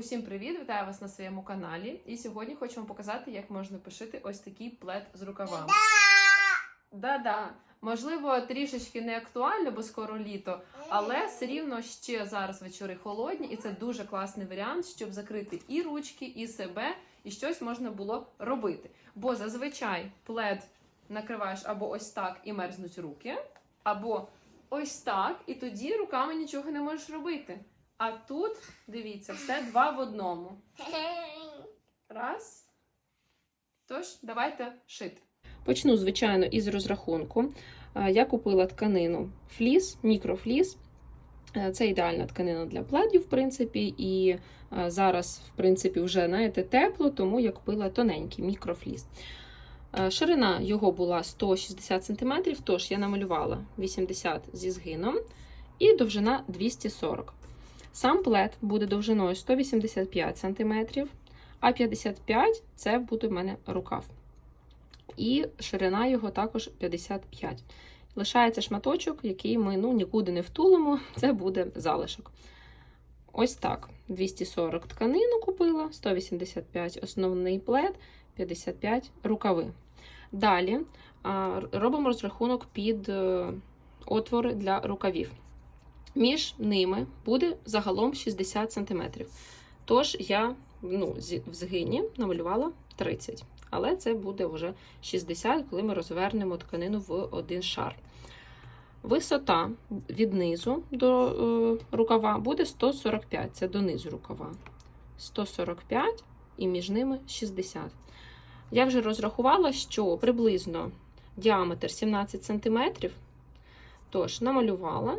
Усім привіт! Вітаю вас на своєму каналі. І сьогодні хочу вам показати, як можна пошити ось такий плед з рукавами. Да-да. Можливо, трішечки не актуально, бо скоро літо, але все рівно ще зараз вечори холодні, і це дуже класний варіант, щоб закрити і ручки, і себе, і щось можна було робити. Бо зазвичай плед накриваєш або ось так і мерзнуть руки, або ось так, і тоді руками нічого не можеш робити. А тут, дивіться, все два в одному. Раз. Тож, давайте шити. Почну, звичайно, із розрахунку. Е, Я купила тканину фліс, мікрофліс. Е, Це ідеальна тканина для пледів, в принципі, і е, зараз, в принципі, вже знаєте, тепло, тому я купила тоненький мікрофліс. Ширина його була 160 см, тож я намалювала 80 зі згином і довжина 240 Сам плед буде довжиною 185 см, а 55 це буде в мене рукав. І ширина його також 55. Лишається шматочок, який ми ну, нікуди не втулимо, це буде залишок. Ось так. 240 тканину купила, 185 основний плед, 55 рукави. Далі робимо розрахунок під е, отвори для рукавів. Між ними буде загалом 60 см. Тож я ну, в згині намалювала 30 але це буде вже 60, коли ми розвернемо тканину в один шар. Висота від низу до е, рукава буде 145, це до низу рукава. 145 і між ними 60. Я вже розрахувала, що приблизно діаметр 17 см. Тож, намалювала.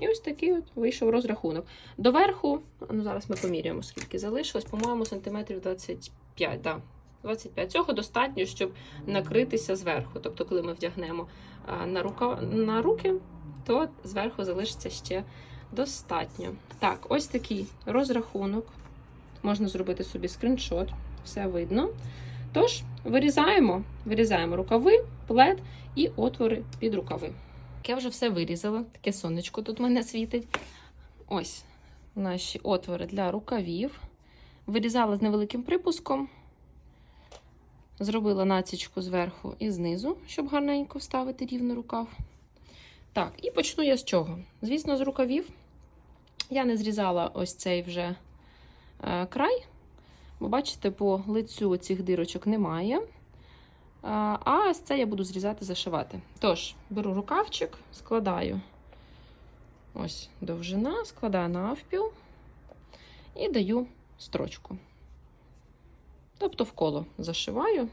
І ось такий от вийшов розрахунок. Доверху, ну зараз ми поміряємо, скільки залишилось, по-моєму, сантиметрів 25. Да, 25. Цього достатньо, щоб накритися зверху. Тобто, коли ми вдягнемо на, рука, на руки, то зверху залишиться ще достатньо. Так, ось такий розрахунок. Можна зробити собі скріншот, все видно. Тож, вирізаємо, вирізаємо рукави, плед і отвори під рукави. Я вже все вирізала, таке сонечко тут в мене світить. Ось наші отвори для рукавів. Вирізала з невеликим припуском. Зробила націчку зверху і знизу, щоб гарненько вставити рівно рукав. Так, і почну я з чого? Звісно, з рукавів. Я не зрізала ось цей вже е, край, бо, бачите, по лицю цих дирочок немає. А ось це я буду зрізати, зашивати. Тож, беру рукавчик, складаю ось довжина, складаю навпіл і даю строчку. Тобто в коло зашиваю,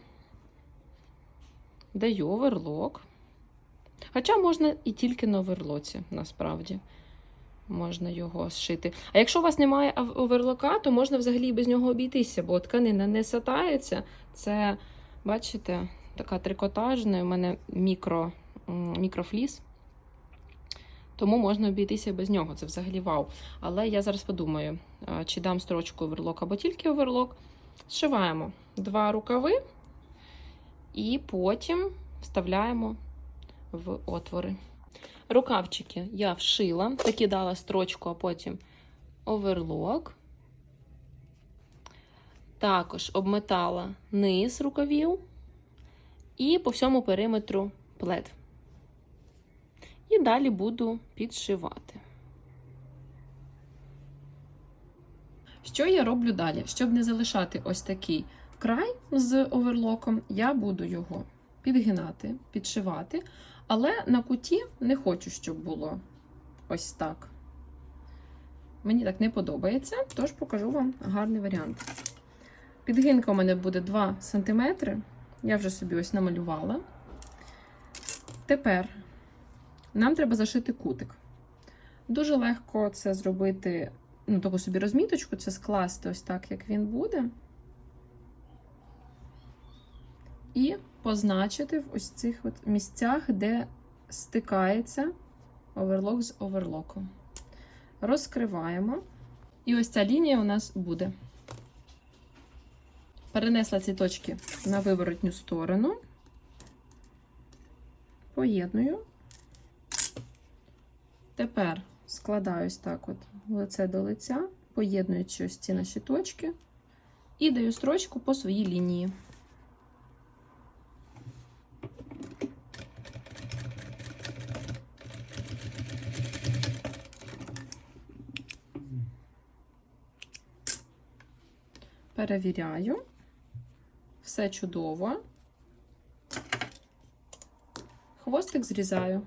даю оверлок. Хоча можна і тільки на оверлоці, насправді. Можна його зшити. А якщо у вас немає оверлока, то можна взагалі без нього обійтися, бо тканина не сатається. Це, бачите, така трикотажна, у мене мікро, мікрофліс. Тому можна обійтися без нього. Це взагалі вау. Але я зараз подумаю, чи дам строчку оверлок або тільки оверлок. Зшиваємо два рукави і потім вставляємо в отвори. Рукавчики я вшила, таки дала строчку, а потім оверлок. Також обметала низ рукавів і по всьому периметру плед. І далі буду підшивати. Що я роблю далі? Щоб не залишати ось такий край з оверлоком, я буду його підгинати, підшивати, але на куті не хочу, щоб було ось так. Мені так не подобається, тож покажу вам гарний варіант. Підгинка у мене буде 2 см. Я вже собі ось намалювала. Тепер нам треба зашити кутик. Дуже легко це зробити ну, таку собі розміточку, це скласти ось так, як він буде. І позначити в ось цих от місцях, де стикається оверлок з оверлоком. Розкриваємо. І ось ця лінія у нас буде. Перенесла ці точки на виворотню сторону. Поєдную. Тепер складаю ось так от лице до лиця, поєднуючи ось ці наші точки, і даю строчку по своїй лінії. Перевіряю. Все чудово. Хвостик зрізаю.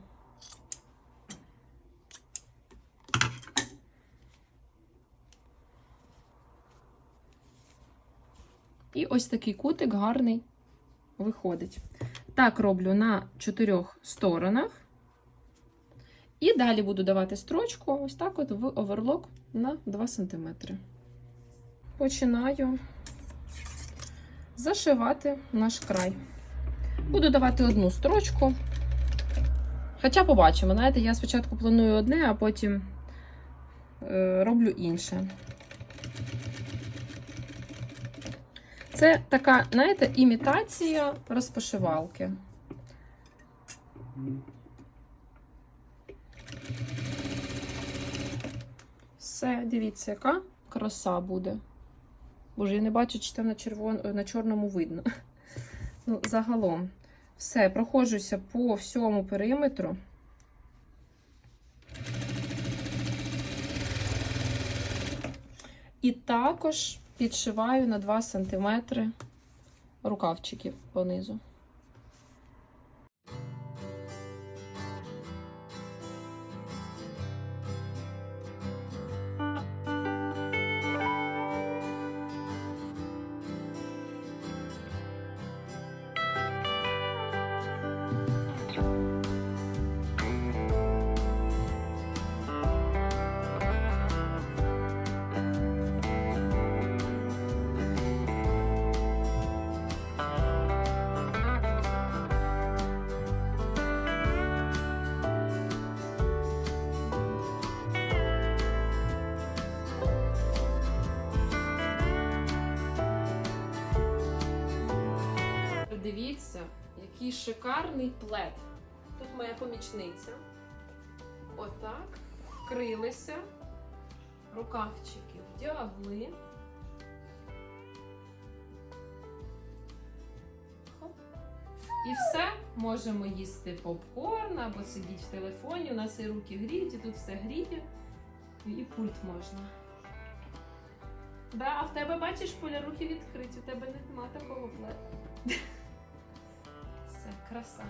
І ось такий кутик гарний виходить. Так роблю на чотирьох сторонах. І далі буду давати строчку ось так от в оверлок на 2 см. Починаю зашивати наш край. Буду давати одну строчку. Хоча побачимо, знаєте, я спочатку планую одне, а потім е, роблю інше. Це така, знаєте, імітація розпошивалки. Все, дивіться, яка краса буде. Боже, я не бачу, чи там на, червон... на чорному видно. Ну, загалом. Все, проходжуся по всьому периметру. І також підшиваю на 2 см рукавчиків понизу. Який шикарний плед. Тут моя помічниця. Отак. Вкрилися. Рукавчики вдягли. І все. Можемо їсти попкорн або сидіти в телефоні. У нас і руки гріють, і тут все гріє. І пульт можна. Да, а в тебе бачиш, поля руки відкриті, у тебе нема такого пледу. Краса.